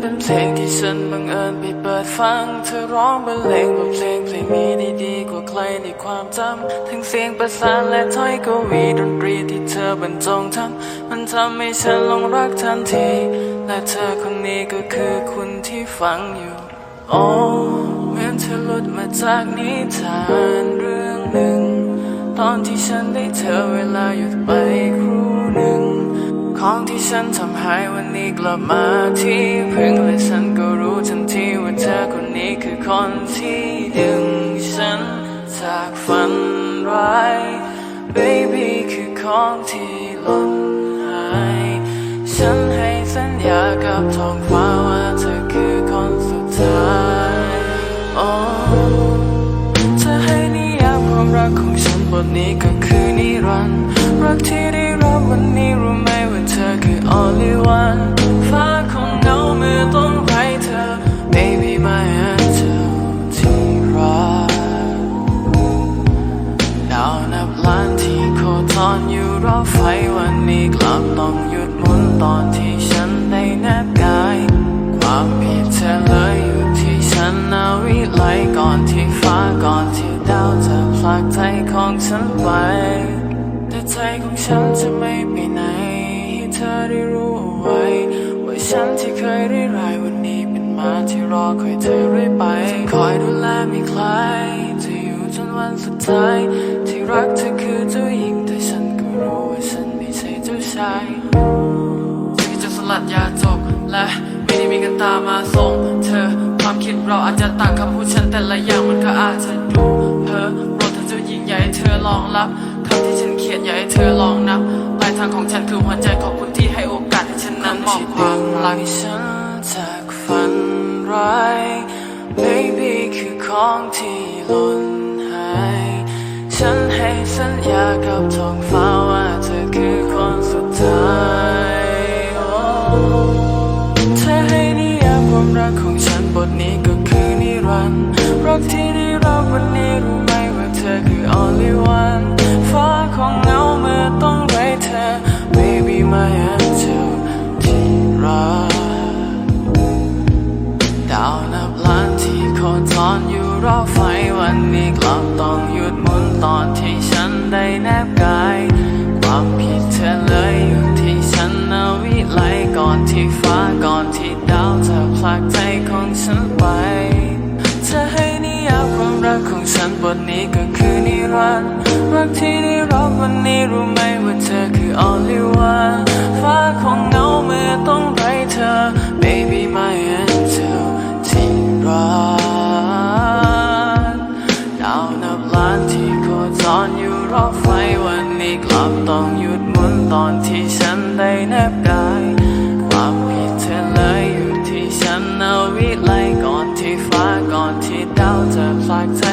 เป็นเพลงที่ฉันบังเอิญไปเปิดฟัง เธอร้องบรรเลงบทเพลงเพลงนี้ได้ดีกว่าใครในความจำ ทั้งเสียงประสานและถ้อยกวีดนตรีที่เธอบรรจงทำ มันทำให้ฉันลงรักทันที และเธอคนนี้ก็คือคุณที่ฟังอยู่ โอ้เหมือนเธอหลุดมาจากนิทานเรื่องหนึ่ง ตอนที่ฉันได้เธอเวลาหยุดไปครู่หนึ่ง ของที่ฉันทำหายวันนี้กลับมาที่พึ่งและฉันก็รู้ทันทีว่าเธอคนนี้คือคนที่ดึงฉันจากฝันร้าย baby คือของที่หล่นหาย ฉันให้สัญญากับท้องฟ้าว่าเธอคือคนสุดท้ายโอ้เธอให้นิยามความรักของฉันบทนี้ก็คือนิรันดร์รักที่ได้ วันนี้รู้ไหมว่าเธอคือ only one ฟ้าคงเหงาเมื่อต้องไร้เธอ baby my angel ที่รักดาวนับล้านที่โคจรอยู่รอบไฟวันนี้กลับต้องหยุดหมุนตอนที่ฉันได้แนบกายความผิดเธอเลยอยู่ที่ฉันนาวิไลก่อนที่ฟ้าก่อนที่ดาวจะผลักใจของฉันไป ใจของฉันจะไม่ไปไหนให้เธอได้รู้เอาไว้ ว่าฉันที่เคยได้รายวันนี้เป็นมาที่รอคอยเธอเรื่อยไปคอยดูแลไม่คลายจะอยู่จนวันสุดท้าย ที่รักเธอคือเจ้าหญิงแต่ฉันก็รู้ว่าฉันไม่ใช่เจ้าชายที่จะสลัดยาจบและไม่ได้มีกันตามาส่งเธอความคิดเราอาจจะต่างคำพูดฉันแต่ละอย่างมันก็อาจจะดูเพ้อโปรดเธอเจ้าหญิงให้เธอลองรับ อย่าให้เธอลองนับปลายทางของฉันคือหัวใจขอบคุณที่ให้โอกาสให้ฉันนั้นมอบความรักให้ฉันจากฝันร้าย baby คือของที่หล่นหาย ฉันให้สัญญากับท้องฟ้า อนที่ฉันได้แนบกาย ความผิดเธอเลยอยู่ที่ฉันนาวิไลก่อนที่ฟ้าก่อนที่ดาวจะผลักใจของฉันไปเธอให้นิยามความรักของฉันบทนี้ก็คือนิรันดร์รักที่ได้รับวันนี้รู้ไหมว่าเธอคือ only one ฟ้าคงเงาเมื่อต้องไร้เธอ baby เพราะไฟวันนี้กลับต้องหยุดหมุนตอนที่ฉันได้แนบกายความผิดเธอเลยอยู่ที่ฉันเอาวิไลก่อนที่ฟ้าก่อนที่ดาวจะพลักเธอ